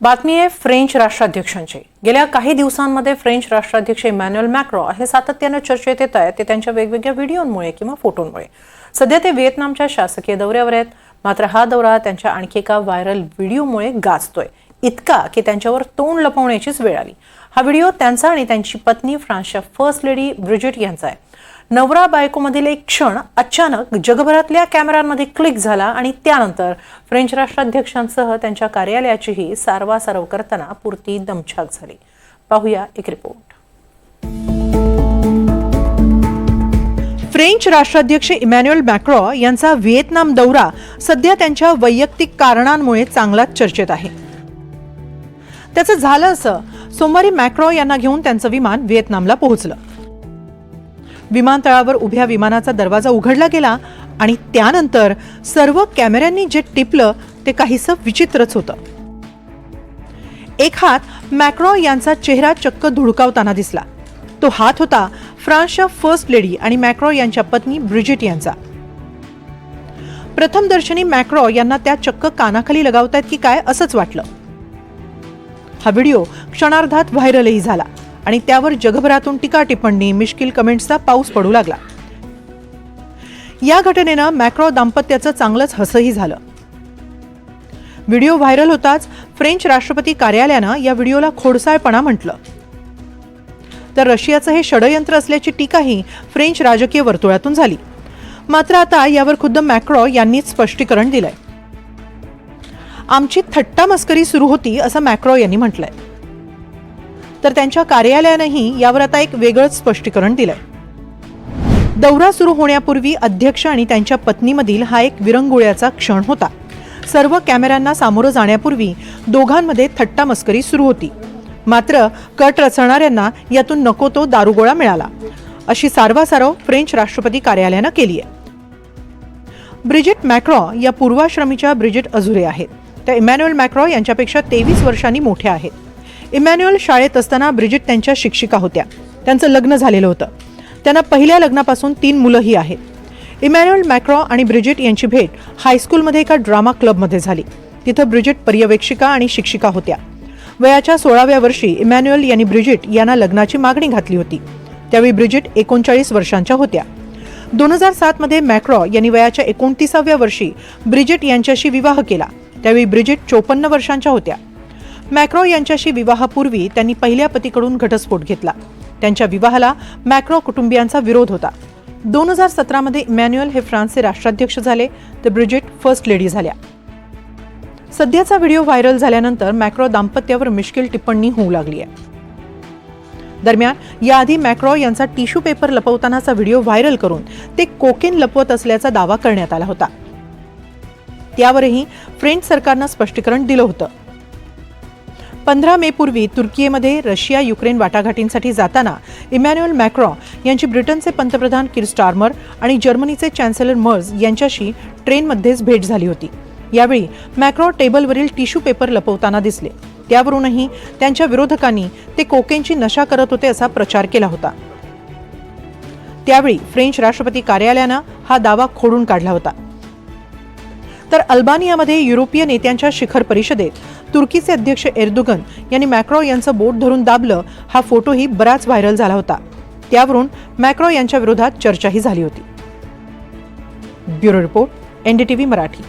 बातमी आहे फ्रेंच राष्ट्राध्यक्षांची. गेल्या काही दिवसांमध्ये फ्रेंच राष्ट्राध्यक्ष इमॅन्युअल मॅक्रो हे सातत्यानं चर्चेत येत आहेत ते त्यांच्या वेगवेगळ्या व्हिडिओंमुळे किंवा फोटोंमुळे. सध्या ते व्हिएतनामच्या शासकीय दौऱ्यावर आहेत मात्र हा दौरा त्यांच्या आणखी एका व्हायरल व्हिडिओमुळे गाजतोय. इतका की त्यांच्यावर तोंड लपवण्याचीच वेळ आली. हा व्हिडिओ त्यांचा आणि त्यांची पत्नी फ्रान्सच्या फर्स्ट लेडी ब्रिजिट यांचा आहे. नवरा बायकोमधील एक क्षण अचानक जगभरातल्या कॅमेऱ्यांमध्ये क्लिक झाला आणि त्यानंतर फ्रेंच राष्ट्राध्यक्षांसह त्यांच्या कार्यालयाचीही सारवासारव करताना पुरती दमछाक झाली. पाहूया एक रिपोर्ट. फ्रेंच राष्ट्राध्यक्ष इमॅन्युअल मॅक्रॉ यांचा व्हिएतनाम दौरा सध्या त्यांच्या वैयक्तिक कारणांमुळे चांगलाच चर्चेत आहे. त्याचं झालं असं सोमवारी मॅक्रॉ यांना घेऊन त्यांचं विमान व्हिएतनामला पोहोचलं. विमानतळावर उभ्या विमानाचा दरवाजा उघडला गेला आणि त्यानंतर सर्व कॅमेऱ्यांनी जे टिपलं ते काहीसं विचित्रच होतं. एक हात मॅक्रॉ यांचा चेहरा चक्क धुडकावताना दिसला. तो हात होता फ्रान्सच्या फर्स्ट लेडी आणि मॅक्रॉ यांच्या पत्नी ब्रिजिट यांचा. प्रथमदर्शनी मॅक्रॉ यांना त्या चक्क कानाखाली लगावतायत की काय असंच वाटलं. हा व्हिडिओ क्षणार्धात व्हायरलही झाला. आणि त्यावर जगभरातून टीका टिप्पणी मिश्किल कमेंट्सचा पाऊस पडू लागला. या घटनेनं मॅक्रॉ दाम्पत्याचं चांगलंच हसही झालं. व्हिडिओ व्हायरल होताच फ्रेंच राष्ट्रपती कार्यालयानं या व्हिडिओला खोडसाळपणा म्हटलं. तर रशियाचं हे षडयंत्र असल्याची टीकाही फ्रेंच राजकीय वर्तुळातून झाली. मात्र आता यावर खुद्द मॅक्रॉ यांनीच स्पष्टीकरण दिलंय. आमची थट्टा मस्करी सुरू होती असं मॅक्रॉ यांनी म्हटलंय. तर त्यांच्या कार्यालयानंही यावर आता एक वेगळंच स्पष्टीकरण दिलंय. दौरा सुरू होण्यापूर्वी अध्यक्ष आणि त्यांच्या पत्नीमधील हा एक विरंगुळ्याचा क्षण होता. सर्व कॅमेऱ्यांना सामोरं जाण्यापूर्वी दोघांमध्ये थट्टा मस्करी सुरू होती. मात्र कट रचणाऱ्यांना यातून नको तो दारुगोळा मिळाला अशी सारवासारव फ्रेंच राष्ट्रपती कार्यालयानं केली आहे ब्रिजिट मॅक्रॉ या पूर्वाश्रमीच्या ब्रिजिट अझुरे आहेत. त्या इमॅन्युअल मॅक्रॉ यांच्यापेक्षा तेवीस वर्षांनी मोठ्या आहेत. इमॅन्युअल शाळेत असताना ब्रिजिट त्यांच्या शिक्षिका होत्या. त्यांचं लग्न झालेलं होतं. त्यांना पहिल्या लग्नापासून तीन मुलंही आहेत. इमॅन्युअल मॅक्रॉ आणि ब्रिजिट यांची भेट हायस्कूलमध्ये एका ड्रामा क्लबमध्ये झाली. तिथं ब्रिजिट पर्यवेक्षिका आणि शिक्षिका होत्या. वयाच्या सोळाव्या वर्षी इमॅन्युअल यांनी ब्रिजिट यांना लग्नाची मागणी घातली होती. त्यावेळी ब्रिजिट एकोणचाळीस वर्षांच्या होत्या. दोन हजार सातमध्ये मॅक्रॉ यांनी वयाच्या एकोणतीसाव्या वर्षी ब्रिजिट यांच्याशी विवाह केला. त्यावेळी ब्रिजिट चोपन्न वर्षांच्या होत्या. मॅक्रो यांच्याशी विवाहापूर्वी त्यांनी पहिल्या पतीकडून घटस्फोट घेतला. त्यांच्या विवाहाला मॅक्रो कुटुंबियांचा विरोध होता. दोन हजार सतरामध्ये इमॅन्युअल हे फ्रान्सचे राष्ट्राध्यक्ष झाले तर ब्रिजिट फर्स्ट लेडी झाल्या. सध्याचा व्हिडिओ व्हायरल झाल्यानंतर मॅक्रो दाम्पत्यावर मिश्किल टिप्पणी होऊ लागली आहे दरम्यान याआधी मॅक्रॉ यांचा टिश्यू पेपर लपवतानाचा व्हिडिओ व्हायरल करून ते कोकेन लपवत असल्याचा दावा करण्यात आला होता. त्यावरही फ्रेंच सरकारनं स्पष्टीकरण दिलं होतं. पंधरा मे पूर्वी तुर्कीमध्ये रशिया युक्रेन वाटाघाटींसाठी जाताना इमॅन्युएल मॅक्रॉ यांची ब्रिटनचे पंतप्रधान किर स्टार्मर आणि जर्मनीचे चॅन्सेलर मर्ज यांच्याशी ट्रेनमध्येच भेट झाली होती. यावेळी मॅक्रॉ टेबलवरील टिश्यू पेपर लपवताना दिसले. त्यावरूनही त्यांच्या विरोधकांनी ते कोकेनची नशा करत होते असा प्रचार केला होता. त्यावेळी फ्रेंच राष्ट्रपती कार्यालयानं हा दावा खोडून काढला होता. तर अल्बानियामध्ये युरोपीय नेत्यांच्या शिखर परिषदेत तुर्कीचे अध्यक्ष एर्दोगन यांनी मॅक्रॉ यांचं बोट धरून दाबलं. हा फोटोही बराच व्हायरल झाला होता. त्यावरून मॅक्रॉ यांच्या विरोधात चर्चाही झाली होती. Bureau report NDTV Marathi.